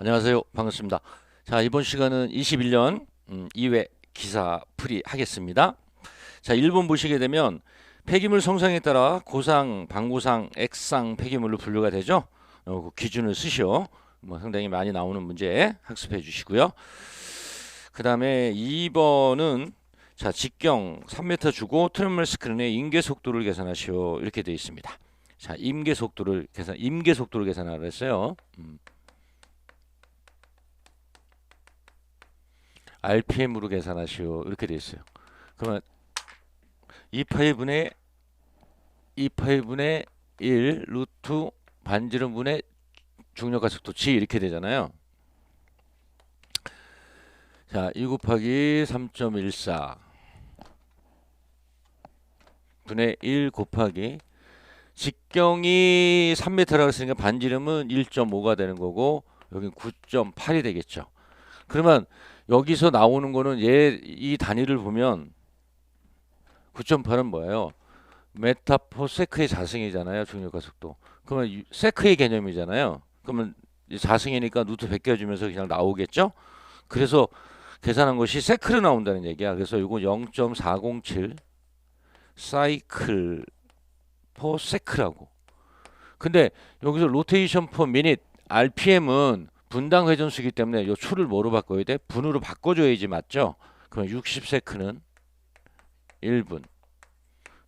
안녕하세요. 반갑습니다. 자, 이번 시간은 21년 음, 2회 기사 풀이 하겠습니다. 자, 1번 보시게 되면 폐기물 성상에 따라 고상, 방고상, 액상 폐기물로 분류가 되죠. 어, 그 기준을 쓰시오. 뭐 상당히 많이 나오는 문제 학습해 주시고요. 그 다음에 2번은 자, 직경 3m 주고 트랜말 스크린의 임계 속도를 계산하시오. 이렇게 되어 있습니다. 자, 임계 속도를 계산, 임계 속도를 계산하라 했어요. 음. RPM으로 계산하시오. 이렇게 돼 있어요. 그러면 2파이분의 2파이분의 1 루트 반지름분의 중력과 속도 G 이렇게 되잖아요. 자, 2 곱하기 3.14 분의 1 곱하기 직경이 3m라고 했으니까 반지름은 1.5가 되는 거고 여기 9.8이 되겠죠. 그러면 여기서 나오는 거는 얘 이 단위를 보면 9.8은 뭐예요? 메타포 세크의 자승이잖아요. 중력과 속도. 그러면 유- 세크의 개념이잖아요. 그러면 이 자승이니까 루트 벗겨주면서 그냥 나오겠죠? 그래서 계산한 것이 세크로 나온다는 얘기야. 그래서 이거 0.407 사이클 퍼 세크라고. 근데 여기서 로테이션 퍼 미닛 RPM은 분당 회전수기 때문에 이 초를 뭐로 바꿔야 돼? 분으로 바꿔줘야지 맞죠? 그럼 60세크는 1분.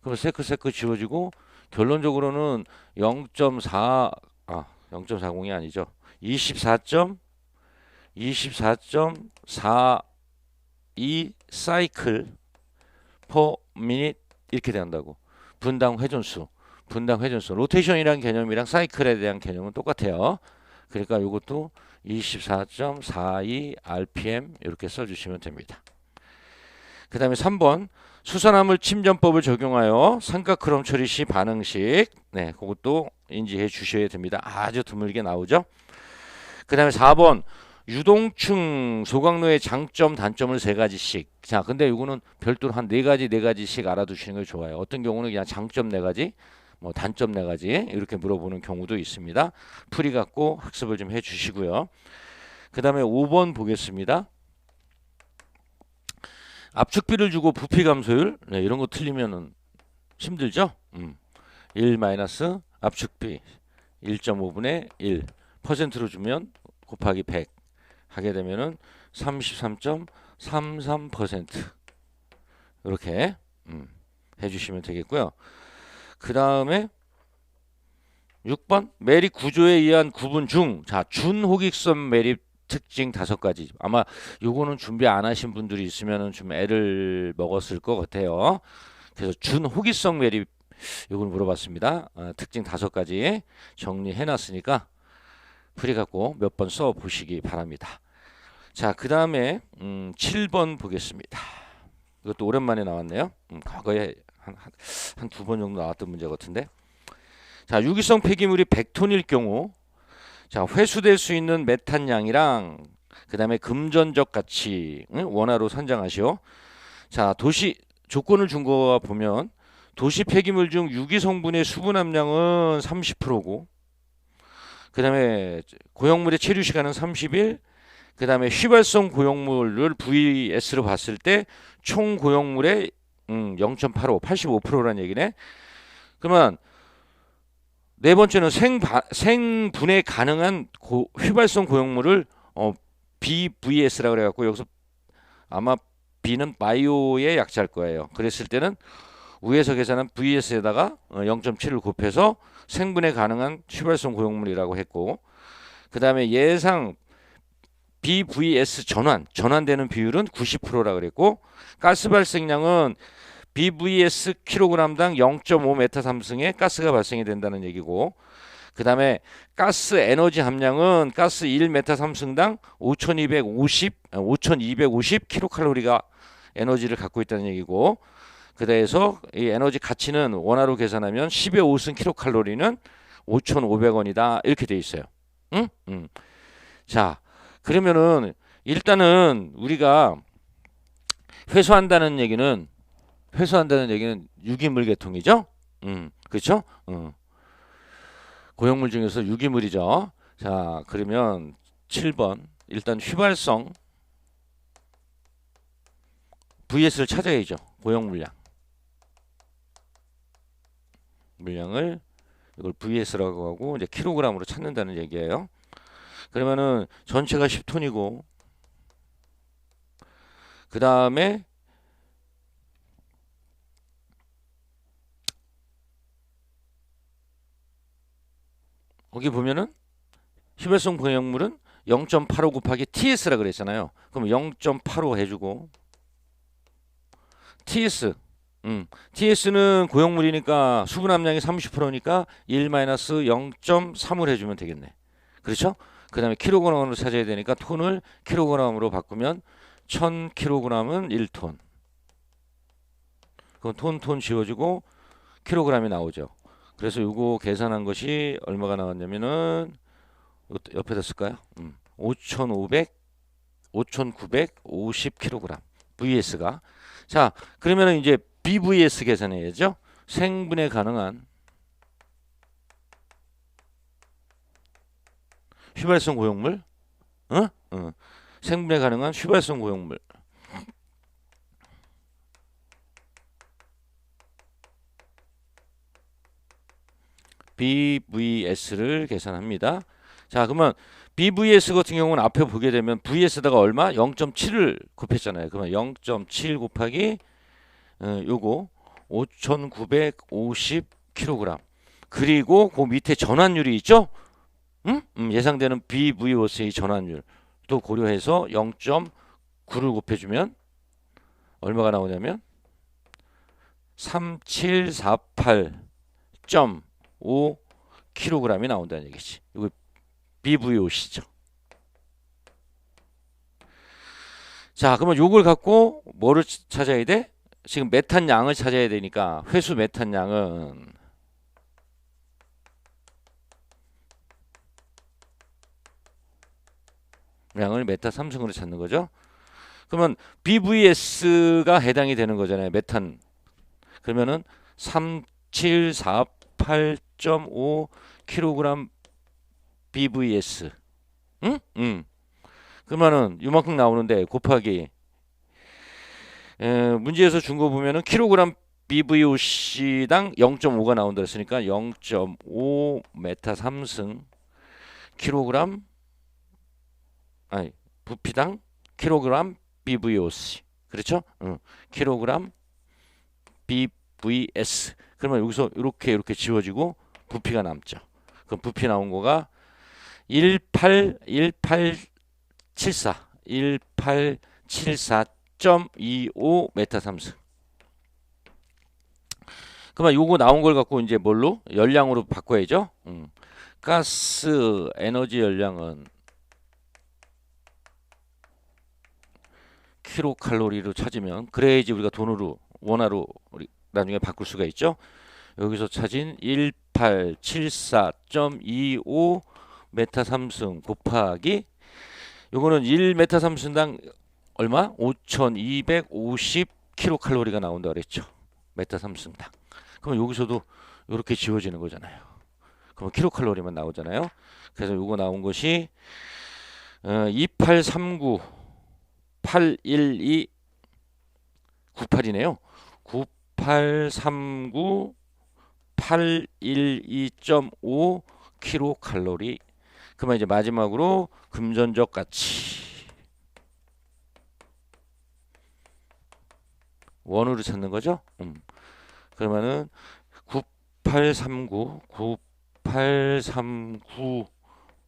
그럼 세크 세크 지워지고 결론적으로는 0.4 아, 0.40이 아니죠. 24. 24.42 사이클 퍼 미닛 이렇게 된다고. 분당 회전수. 분당 회전수. 로테이션이라는 개념이랑 사이클에 대한 개념은 똑같아요. 그러니까 이것도 24.42 RPM 이렇게 써주시면 됩니다. 그 다음에 3번 수산화물 침전법을 적용하여 삼각크롬 처리 시 반응식 네 그것도 인지해 주셔야 됩니다. 아주 드물게 나오죠. 그 다음에 4번 유동층 소각로의 장점 단점을 세 가지씩 자 근데 이거는 별도로 한 네 가지 네 가지씩 알아두시는 게 좋아요. 어떤 경우는 그냥 장점 네 가지 뭐 단점 네 가지 이렇게 물어보는 경우도 있습니다. 풀이 갖고 학습을 좀 해주시고요. 그 다음에 5번 보겠습니다. 압축비를 주고 부피 감소율 네, 이런 거 틀리면은 힘들죠. 음. 1 마이너스 압축비 1.5분의 1 퍼센트로 주면 곱하기 100 하게 되면은 33.33% 이렇게 음, 해주시면 되겠고요. 그 다음에 6번 매립 구조에 의한 구분 중, 자 준호기성 매립 특징 다섯 가지. 아마 요거는 준비 안 하신 분들이 있으면은 좀 애를 먹었을 것 같아요. 그래서 준호기성 매립 요걸 물어봤습니다. 아, 특징 다섯 가지 정리해 놨으니까 풀이 갖고 몇 번 써 보시기 바랍니다. 자, 그 다음에 음, 7번 보겠습니다. 이것도 오랜만에 나왔네요. 음, 과거에 한 두 번 정도 나왔던 문제 같은데. 자, 유기성 폐기물이 100톤일 경우 자, 회수될 수 있는 메탄량이랑 그 다음에 금전적 가치 응? 원화로 선정하시오. 자, 도시 조건을 준 거와 보면 도시 폐기물 중 유기 성분의 수분 함량은 30%고 그 다음에 고용물의 체류 시간은 30일 그 다음에 휘발성 고용물을 VS로 봤을 때 총 고용물의 음, 0.85, 85%라는 얘기네. 그러면 네 번째는 생 생분해 가능한 고, 휘발성 고용물을 어, BVS라고 그래갖고 여기서 아마 B는 바이오의 약자일 거예요. 그랬을 때는 위에서 계산한 VS에다가 0.7을 곱해서 생분해 가능한 휘발성 고용물이라고 했고 그 다음에 예상 BVS 전환 전환되는 비율은 90%라 그랬고 가스 발생량은 BVS 킬로그램당 0.5m 삼승의 가스가 발생이 된다는 얘기고 그 다음에 가스 에너지 함량은 가스 1m 삼승당 5250 5250 킬로칼로리가 에너지를 갖고 있다는 얘기고 그래서 이 에너지 가치는 원화로 계산하면 10의 5승 킬로칼로리는 5,500원이다 이렇게 돼 있어요. 응? 응. 자, 그러면은 일단은 우리가 회수한다는 얘기는 회수한다는 얘기는 유기물 계통이죠. 음, 그렇죠? 음. 고용물 중에서 유기물이죠. 자, 그러면 7번 일단 휘발성 VS를 찾아야죠. 고용 물량. 물량을 이걸 VS라고 하고 이제 킬로그램으로 찾는다는 얘기예요. 그러면은 전체가 10톤이고 그 다음에 거기 보면은 휘발성 고형물은 0.85 곱하기 TS라 그랬잖아요. 그럼 0.85 해주고 TS 음, TS는 고형물이니까 수분 함량이 30%니까 1-0.3을 해주면 되겠네. 그렇죠? 그 다음에 킬로그램으로 찾아야 되니까 톤을 킬로그램으로 바꾸면 1000kg은 1톤. 그럼 톤, 톤 지워지고 킬로그램이 나오죠. 그래서 이거 계산한 것이 얼마가 나왔냐면은 옆에다 쓸까요? 음, 5,500, 5,950kg VS가 자 그러면은 이제 BVS 계산해야죠. 생분해 가능한 휘발성 고용물, 어? 어. 생분해 가능한 휘발성 고용물. BVS를 계산합니다. 자, 그러면 BVS 같은 경우는 앞에 보게 되면 VS다가 얼마? 0.7을 곱했잖아요. 그러면 0.7 곱하기 어, 요거 5,950kg. 그리고 그 밑에 전환율이 있죠? 음? 음, 예상되는 BVOS의 전환율 또 고려해서 0.9를 곱해주면 얼마가 나오냐면 3748.5 킬로그램이 나온다는 얘기지. 이거 BVOC죠. 자, 그러면 요걸 갖고 뭐를 찾아야 돼? 지금 메탄 양을 찾아야 되니까 회수 메탄 양은 양을 메타 3승으로 찾는 거죠. 그러면 BVS가 해당이 되는 거잖아요. 메탄. 그러면은 3748.5 kg BVS. 응? 응. 그러면은 이만큼 나오는데 곱하기 에, 문제에서 준 거 보면은 킬로그램 BVOC당 0.5가 나온다 했으니까 0.5 메타 3승 킬로그램 아니 부피당 킬로그램 BVOC 그렇죠? 응. 킬로그램 BVS 그러면 여기서 이렇게 이렇게 지워지고 부피가 남죠. 그럼 부피 나온 거가 18 1874 1874.25 메타 3승. 그러면 요거 나온 걸 갖고 이제 뭘로 열량으로 바꿔야죠. 음. 가스 에너지 열량은 킬로칼로리로 찾으면 그래야지 우리가 돈으로 원화로 우리 나중에 바꿀 수가 있죠. 여기서 찾은 1874.25 메타 삼승 곱하기 요거는 1 메타 삼승당 얼마? 5250 킬로칼로리가 나온다 그랬죠. 메타 삼승당. 그럼 여기서도 이렇게 지워지는 거잖아요. 그럼 킬로칼로리만 나오잖아요. 그래서 요거 나온 것이 어, 2839 812 98이네요. 9839 812.5 킬로칼로리. 그러면 이제 마지막으로 금전적 가치. 원으로 찾는 거죠. 음. 그러면은 9839 9839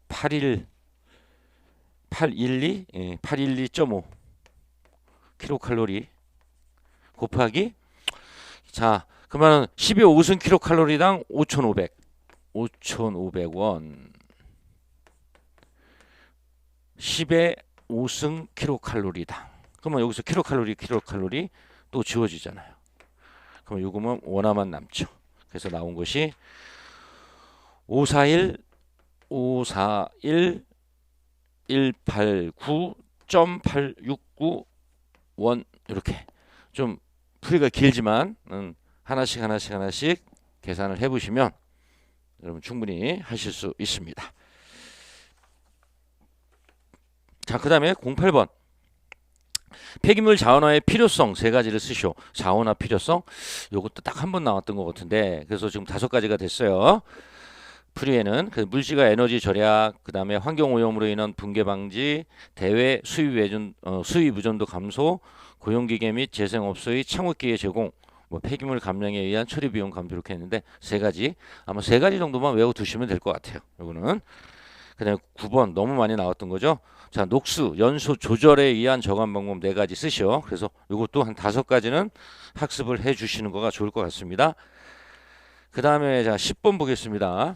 81 812 예, 812.5 킬로칼로리 곱하기 자 그러면 12호 5승 킬로칼로리당 5,500 5,500원. 10의 5승 킬로칼로리당. 그러면 여기서 킬로칼로리 킬로칼로리 또 지워지잖아요. 그럼 요거면 원화만 남죠. 그래서 나온 것이 541 541 189.869 원 이렇게 좀 풀이가 길지만 음, 하나씩 하나씩 하나씩 계산을 해보시면 여러분 충분히 하실 수 있습니다. 자, 그 다음에 08번. 폐기물 자원화의 필요성 세 가지를 쓰시오. 자원화 필요성. 요것도 딱 한 번 나왔던 것 같은데 그래서 지금 다섯 가지가 됐어요. 프리에는 그 물질과 에너지 절약, 그다음에 환경 오염으로 인한 붕괴 방지, 대외 수입 외전 어, 수입 의존도 감소, 고용 기계 및 재생 업소의 창업 기회 제공, 뭐 폐기물 감량에 의한 처리 비용 감소 이렇게 했는데 세 가지 아마 세 가지 정도만 외워 두시면 될 것 같아요. 요거는 그다음에 9번 너무 많이 나왔던 거죠. 자, 녹수 연소 조절에 의한 저감 방법 네 가지 쓰시오. 그래서 요것도 한 다섯 가지는 학습을 해 주시는 거가 좋을 것 같습니다. 그다음에 자, 10번 보겠습니다.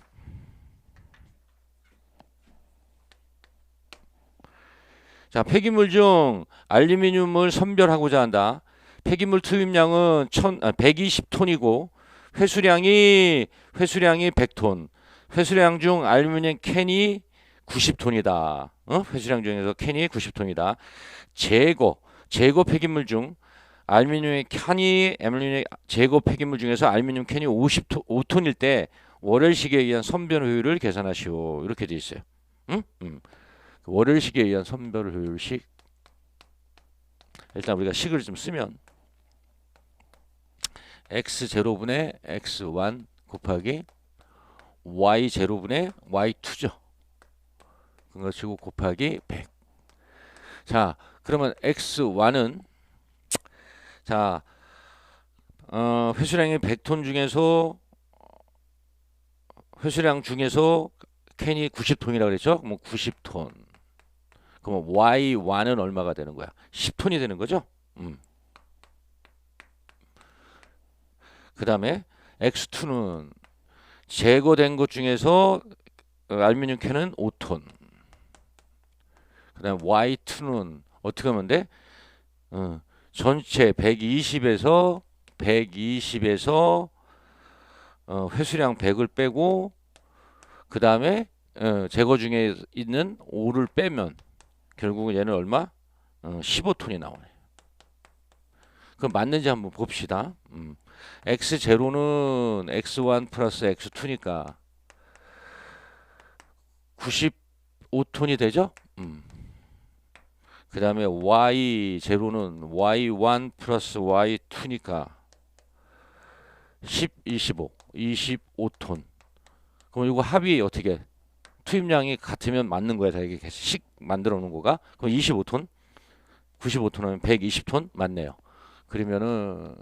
자, 폐기물 중 알루미늄을 선별하고자 한다. 폐기물 투입량은 1000, 아, 120톤이고 회수량이 회수량이 100톤. 회수량 중 알루미늄 캔이 90톤이다. 어? 회수량 중에서 캔이 90톤이다. 재고 재고 폐기물 중 알루미늄 캔이 알루미늄 재고 폐기물 중에서 알루미늄 캔이 50톤 5톤일 때 월열식에 의한 선별 효율을 계산하시오. 이렇게 돼 있어요. 응? 음. 월요일식에 의한 선별 효율식 일단 우리가 식을 좀 쓰면 x0분의 x1 곱하기 y0분의 y2죠. 그거 치고 곱하기 100. 자, 그러면 x1은 자, 어, 회수량이 100톤 중에서 회수량 중에서 캔이 90톤이라고 그랬죠? 뭐 90톤. 그럼 y1은 얼마가 되는 거야? 10톤이 되는 거죠? 음. 그 다음에 x2는 제거된 것 중에서 알루미늄 캔은 5톤. 그 다음에 y2는 어떻게 하면 돼? 어, 전체 120에서 120에서 어, 회수량 100을 빼고 그 다음에 어, 제거 중에 있는 5를 빼면 결국은 얘는 얼마? 어, 15톤이 나오네. 그럼 맞는지 한번 봅시다. 음. x0는 x1 플러스 x2니까 95톤이 되죠? 음. 그 다음에 y0는 y1 플러스 y2니까 10, 25, 25톤. 그럼 이거 합이 어떻게? 투입량이 같으면 맞는 거야. 다 이게 식 만들어 놓은 거가. 그럼 25톤, 95톤 하면 120톤 맞네요. 그러면은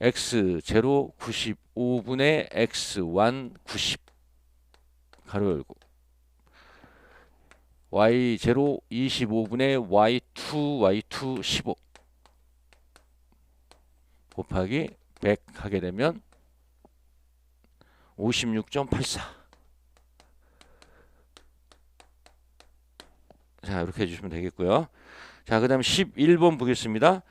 x0 95분의 x1 90 가로 열고 y0 25분의 y2 y2 15 곱하기 100 하게 되면 56.84 자, 이렇게 해주시면 되겠고요. 자, 그 다음 11번 보겠습니다.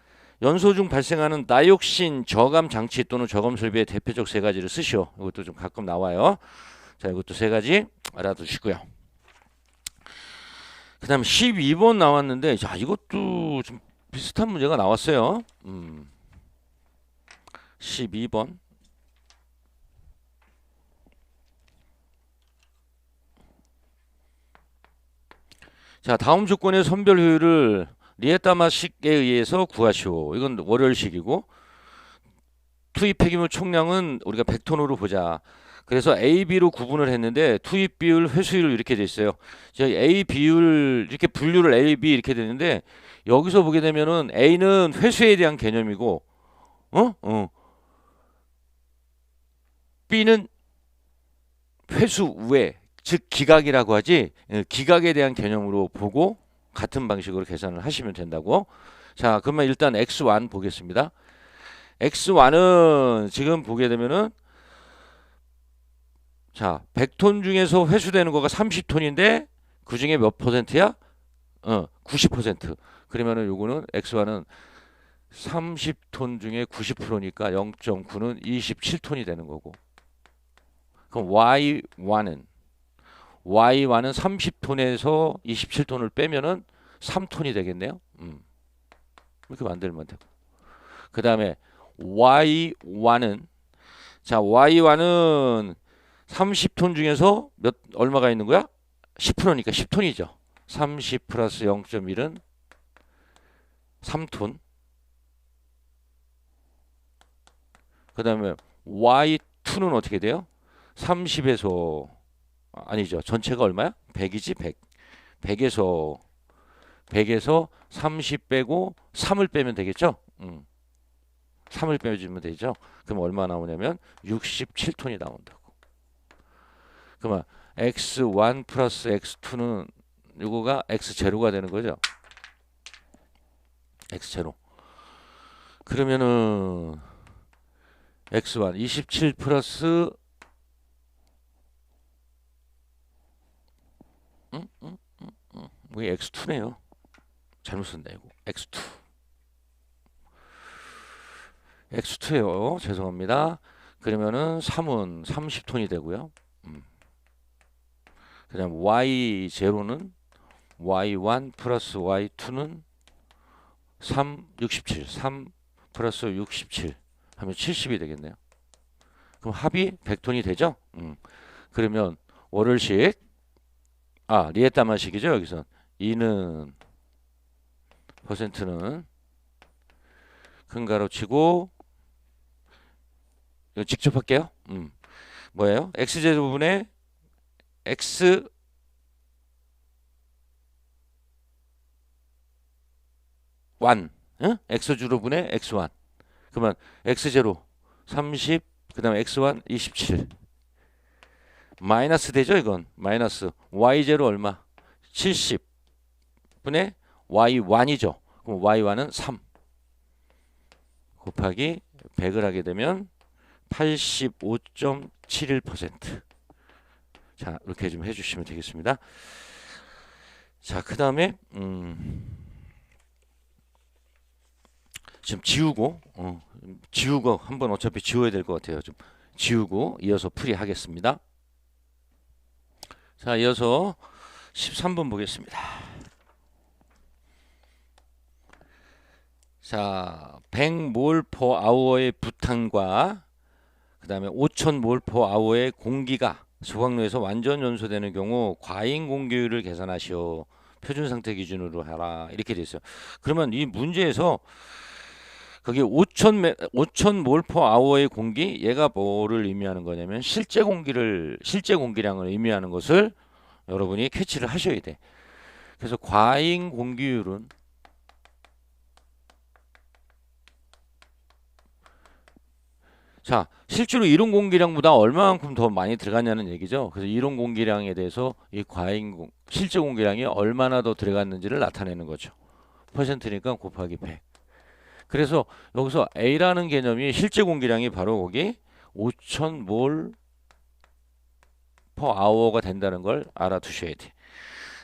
연소 중 발생하는 다이옥신 저감 장치 또는 저감 설비의 대표적 세 가지를 쓰시오. 이것도 좀 가끔 나와요. 자, 이것도 세 가지 알아두시고요. 그 다음 12번 나왔는데, 자, 이것도 좀 비슷한 문제가 나왔어요. 음. 12번. 자, 다음 조건의 선별 효율을 리에타마식에 의해서 구하시오. 이건 월열식이고 투입 폐기물 총량은 우리가 100톤으로 보자. 그래서 A, B로 구분을 했는데 투입 비율, 회수율 이렇게 돼 있어요. 저희 A 비율 이렇게 분류를 A, B 이렇게 되는데 여기서 보게 되면은 A는 회수에 대한 개념이고 어? 어. B는 회수 외, 즉 기각이라고 하지 예, 기각에 대한 개념으로 보고 같은 방식으로 계산을 하시면 된다고. 자, 그러면 일단 x1 보겠습니다. x1은 지금 보게 되면은 자, 100톤 중에서 회수되는 거가 30톤인데 그 중에 몇 퍼센트야? 어, 90%. 그러면은 요거는 x1은 30톤 중에 90%니까 0.9는 27톤이 되는 거고. 그럼 y1은 Y1은 30톤에서 27톤을 빼면은 3톤이 되겠네요. 음. 이렇게 만들면 되고. 그 다음에 Y1은 자 Y1은 30톤 중에서 몇 얼마가 있는 거야? 10%니까 10톤이죠. 30 플러스 0.1은 3톤. 그 다음에 Y2는 어떻게 돼요? 30에서 아니죠. 전체가 얼마야? 100이지 100. 100에서 100에서 30 빼고 3을 빼면 되겠죠? 음. 3을 빼주면 되죠. 그럼 얼마 나오냐면 67톤이 나온다고. 그러면 x1 플러스 x2는 이거가 x0가 되는 거죠. x0. 그러면은 x1 27 플러스 응? 응? 응? 응. 뭐 x2네요. 잘못 썼네 이거. x2. x2예요. 죄송합니다. 그러면은 3은 30톤이 되고요. 음. 그다음 y0는 y1 플러스 y2는 3 67. 3 플러스 67 하면 70이 되겠네요. 그럼 합이 100톤이 되죠? 음. 그러면 월요일식 아 리에타만식이죠 여기서 2는 퍼센트는 큰 가로 치고 이거 직접 할게요. 음. 뭐예요? x제곱분의 x 원 응? x주로분의 x1 그러면 x0 30 그다음에 x1 27 마이너스 되죠 이건 마이너스 y0 얼마 70 분의 y1이죠 그럼 y1은 3 곱하기 100을 하게 되면 85.71%. 자, 이렇게 좀 해주시면 되겠습니다. 자, 그 다음에, 음, 지금 지우고, 어, 지우고, 한번 어차피 지워야 될 것 같아요. 좀 지우고, 이어서 풀이하겠습니다. 자, 이어서 13번 보겠습니다. 자, 100몰 퍼 아워의 부탄과 그 다음에 5,000몰 퍼 아워의 공기가 소각로에서 완전 연소되는 경우 과잉 공기율을 계산하시오. 표준 상태 기준으로 하라. 이렇게 돼 있어요. 그러면 이 문제에서 거기 5,000 5,000몰 퍼 아워의 공기 얘가 뭐를 의미하는 거냐면 실제 공기를 실제 공기량을 의미하는 것을 여러분이 캐치를 하셔야 돼. 그래서 과잉 공기율은 자, 실제로 이론 공기량보다 얼마만큼 더 많이 들어갔냐는 얘기죠. 그래서 이론 공기량에 대해서 이 과잉 공, 실제 공기량이 얼마나 더 들어갔는지를 나타내는 거죠. 퍼센트니까 곱하기 100. 그래서 여기서 A라는 개념이 실제 공기량이 바로 거기 5,000몰 퍼 아워가 된다는 걸 알아두셔야 돼.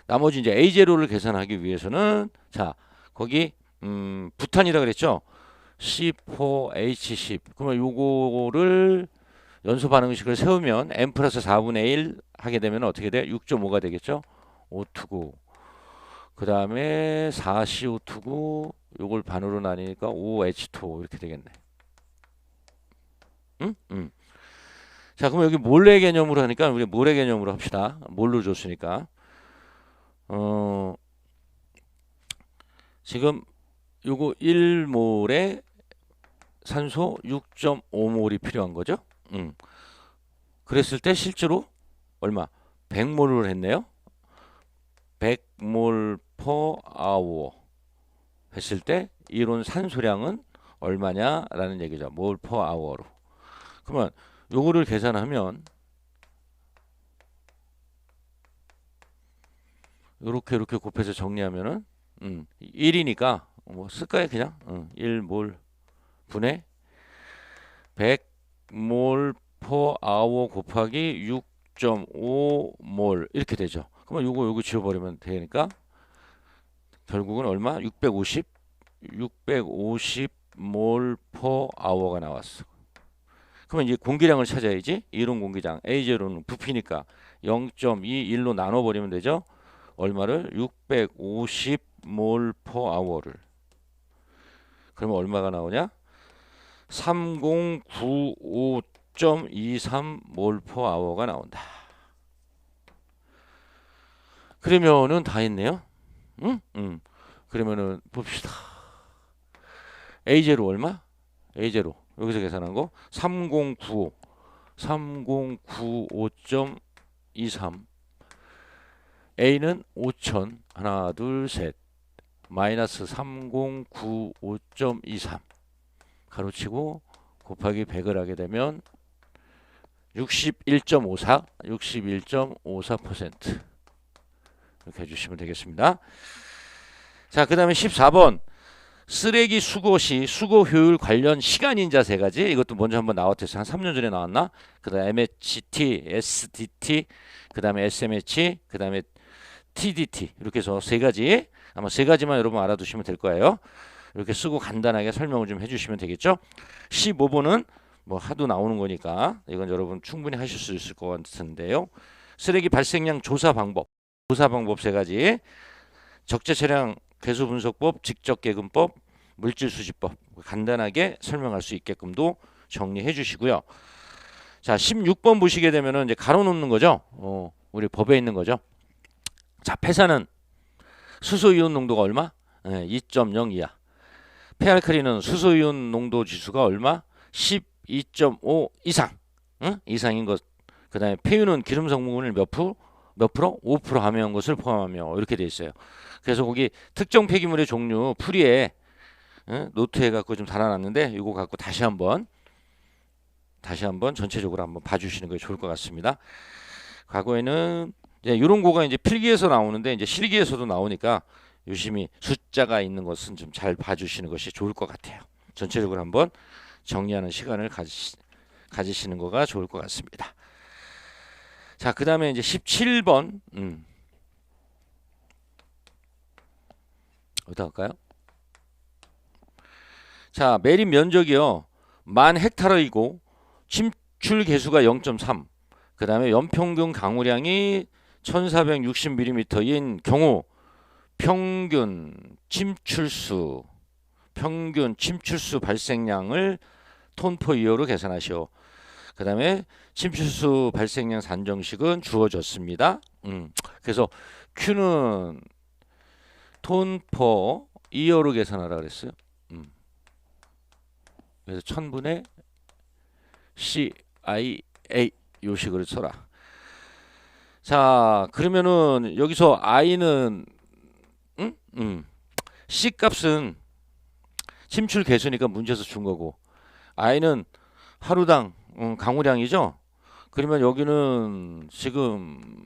나머지 이제 A0를 계산하기 위해서는 자, 거기 음, 부탄이라 그랬죠. C4H10 그러면 요거를 연소 반응식을 세우면 n 플러스 4분의 1 하게 되면 어떻게 돼? 6.5가 되겠죠? O2고 그 다음에 4CO2고 요걸 반으로 나뉘니까 OH2 이렇게 되겠네. 응? 응. 자, 그럼 여기 몰래 개념으로 하니까 우리 몰래 개념으로 합시다. 몰로 줬으니까. 어, 지금 요거 1몰에 산소 6.5몰이 필요한 거죠. 음. 그랬을 때 실제로 얼마? 100몰을 했네요. 100몰 퍼 아워 했을 때 이론 산소량은 얼마냐라는 얘기죠. 몰 퍼 아워로. 그러면 요거를 계산하면 요렇게 이렇게 곱해서 정리하면은 음, 1이니까 뭐 쓸까요 그냥 응, 1몰 분의 100몰 퍼 아워 곱하기 6.5몰 이렇게 되죠. 그러면 요거 요거 지워버리면 되니까 결국은 얼마? 650 650 몰 퍼 아워가 나왔어. 그러면 이제 공기량을 찾아야지. 이론 공기량 A0는 부피니까 0.21로 나눠 버리면 되죠. 얼마를? 650 몰 퍼 아워를. 그러면 얼마가 나오냐? 3095.23 몰 퍼 아워가 나온다. 그러면은 다 했네요. 응? 응. 그러면은 봅시다. A0 얼마? A0 여기서 계산한 거 3095 3095.23 A는 5000 하나 둘 셋 마이너스 3095.23 가로치고 곱하기 100을 하게 되면 61.54 61.54% 이렇게 해주시면 되겠습니다. 자, 그 다음에 14번. 쓰레기 수거 시 수거 효율 관련 시간 인자 세 가지. 이것도 먼저 한번 나왔댔어요. 한 3년 전에 나왔나? 그 다음에 MHT, SDT, 그 다음에 SMH, 그 다음에 TDT. 이렇게 해서 세 가지. 아마 세 가지만 여러분 알아두시면 될 거예요. 이렇게 쓰고 간단하게 설명을 좀 해주시면 되겠죠. 15번은 뭐 하도 나오는 거니까 이건 여러분 충분히 하실 수 있을 것 같은데요. 쓰레기 발생량 조사 방법. 조사 방법 세 가지. 적재 차량 괴수 분석법, 직접 계금법, 물질 수집법 간단하게 설명할 수 있게끔도 정리해 주시고요. 자, 16번 보시게 되면은 이제 가로 놓는 거죠. 어, 우리 법에 있는 거죠. 자, 폐사는 수소 이온 농도가 얼마? 네, 2.0 이하. 폐알칼리는 수소 이온 농도 지수가 얼마? 12.5 이상. 응? 이상인 것. 그다음에 폐유는 기름 성분을 몇 프로? 몇 프로? 5% 함유한 것을 포함하며 이렇게 돼 있어요. 그래서 거기 특정 폐기물의 종류 풀이에 응? 노트해 갖고 좀 달아놨는데 이거 갖고 다시 한번 다시 한번 전체적으로 한번 봐주시는 게 좋을 것 같습니다. 과거에는 이런 거가 이제 필기에서 나오는데 이제 실기에서도 나오니까 유심히 숫자가 있는 것은 좀 잘 봐주시는 것이 좋을 것 같아요. 전체적으로 한번 정리하는 시간을 가지, 가지시는 거가 좋을 것 같습니다. 자, 그 다음에 이제 17번, 음. 어디다 할까요? 자, 매립 면적이요. 만 헥타르이고, 침출 개수가 0.3. 그 다음에 연평균 강우량이 1460mm인 경우, 평균 침출수, 평균 침출수 발생량을 톤퍼 이하로 계산하시오. 그 다음에 침출수 발생량 산정식은 주어졌습니다. 음, 그래서 Q는 톤퍼 이하로 계산하라 그랬어요. 음. 그래서 천분의 CIA 요식으로 써라. 자, 그러면은 여기서 I는 음? 음. C 값은 침출 개수니까 문제에서 준 거고 I는 하루당 음, 강우량이죠. 그러면 여기는 지금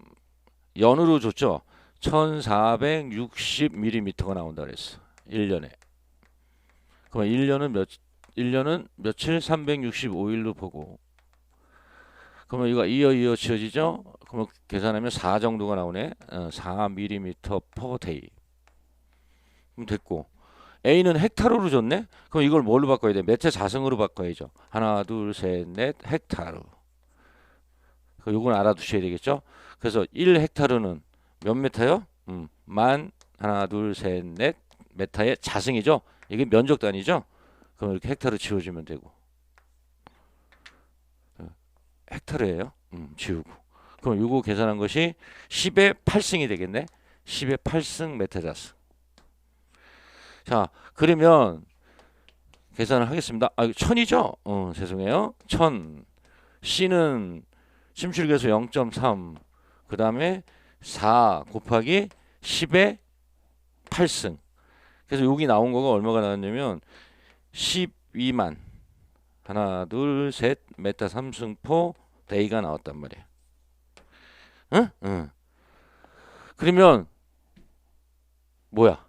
연으로 줬죠. 1460mm가 나온다 그랬어. 1년에. 그럼 1년은 몇 1년은 며칠 365일로 보고 그러면 이거 이어 이어 지어지죠? 그러면 계산하면 4 정도가 나오네. 어, 4mm per day. 그럼 됐고 A는 헥타르로 줬네? 그럼 이걸 뭘로 바꿔야 돼? 메타 자승으로 바꿔야죠. 하나, 둘, 셋, 넷, 헥타르. 요건 알아두셔야 되겠죠? 그래서 1 헥타르는 몇 메타요? 음, 만 하나, 둘, 셋, 넷 메타의 자승이죠? 이게 면적 단위죠? 그럼 이렇게 헥타르 지워주면 되고. 헥타르예요. 음, 지우고. 그럼 요거 계산한 것이 10의 8승이 되겠네. 10의 8승 메타자승. 자, 그러면 계산을 하겠습니다. 아, 천이죠? 어, 죄송해요. 천. C는 침출계수 0.3. 그 다음에 4 곱하기 10의 8승. 그래서 여기 나온 거가 얼마가 나왔냐면 12만. 하나, 둘, 셋, 메타 3승포 데이가 나왔단 말이에요. 응? 응. 그러면 뭐야?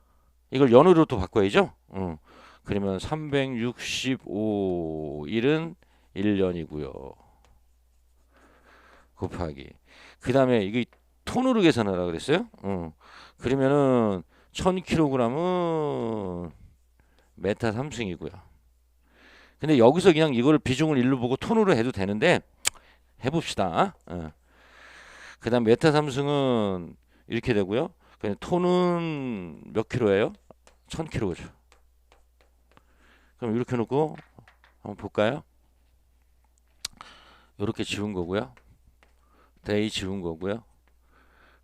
이걸 연으로 또 바꿔야죠. 응. 그러면 365일은 1년이고요. 곱하기. 그 다음에 이게 톤으로 계산하라 그랬어요. 응. 그러면은 1000kg은 메타 3승이고요. 근데 여기서 그냥 이걸 비중을 일로 보고 톤으로 해도 되는데 해봅시다. 어. 그 다음 메타 3승은 이렇게 되고요. 그냥 톤은 몇 킬로예요? 1000킬로죠. 그럼 이렇게 놓고 한번 볼까요? 이렇게 지운 거고요. 데이 지운 거고요.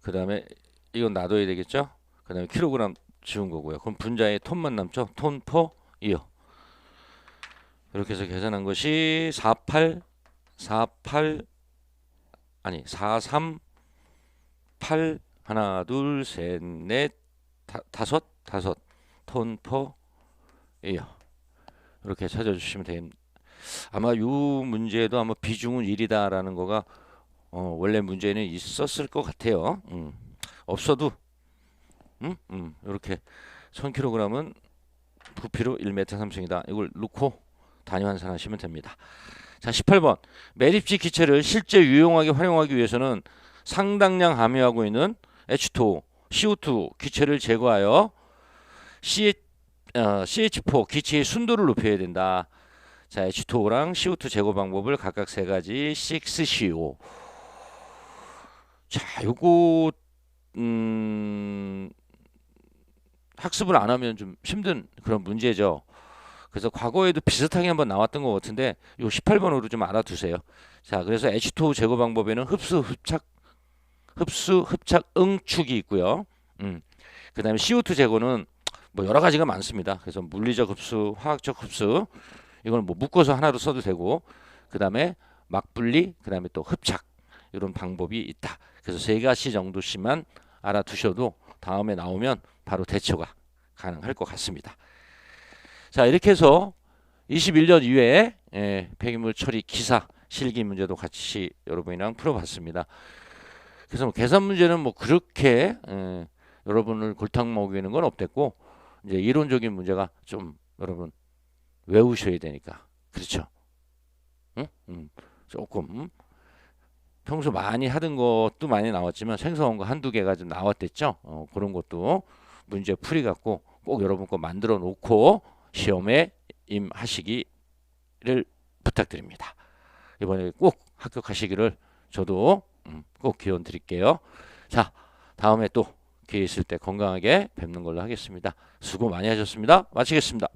그 다음에 이건 놔둬야 되겠죠? 그 다음에 킬로그램 지운 거고요. 그럼 분자에 톤만 남죠? 톤, 퍼, 이어. 이렇게 해서 계산한 것이 48, 48, 아니 43, 8, 하나, 둘, 셋, 넷, 다, 다섯, 다섯, 톤, 퍼, 이어. 이렇게 찾아주시면 됩니다. 아마 이 문제도 아마 비중은 1이다라는 거가 어, 원래 문제는 있었을 것 같아요. 음. 없어도 음, 음, 이렇게 1000kg은 부피로 1m 3승이다. 이걸 놓고 단위 환산하시면 됩니다. 자, 18번. 매립지 기체를 실제 유용하게 활용하기 위해서는 상당량 함유하고 있는 H2O, CO2 기체를 제거하여 CH, 어, CH4 기체의 순도를 높여야 된다. 자, H2O랑 CO2 제거 방법을 각각 세 가지 6CO. 자, 요거 음 학습을 안 하면 좀 힘든 그런 문제죠. 그래서 과거에도 비슷하게 한번 나왔던 것 같은데 요 18번으로 좀 알아두세요. 자, 그래서 H2O 제거 방법에는 흡수, 흡착, 흡수, 흡착, 응축이 있고요. 음. 그 다음에 CO2 제거는 뭐 여러 가지가 많습니다. 그래서 물리적 흡수, 화학적 흡수 이거는 뭐 묶어서 하나로 써도 되고 그 다음에 막분리, 그 다음에 또 흡착 이런 방법이 있다. 그래서 세 가지 정도씩만 알아두셔도 다음에 나오면 바로 대처가 가능할 것 같습니다. 자 이렇게 해서 21년 이후에 예, 폐기물 처리 기사 실기 문제도 같이 여러분이랑 풀어봤습니다. 그래서 뭐 계산 문제는 뭐 그렇게 예, 여러분을 골탕 먹이는 건 없댔고 이제 이론적인 문제가 좀 여러분 외우셔야 되니까 그렇죠. 응? 음, 조금 평소 많이 하던 것도 많이 나왔지만 생소한 거 한두 개가 좀 나왔댔죠. 어, 그런 것도 문제 풀이 갖고 꼭 여러분 거 만들어 놓고 시험에 임하시기를 부탁드립니다. 이번에 꼭 합격하시기를 저도 음, 꼭 기원 드릴게요. 자, 다음에 또 기회 있을 때 건강하게 뵙는 걸로 하겠습니다. 수고 많이 하셨습니다. 마치겠습니다.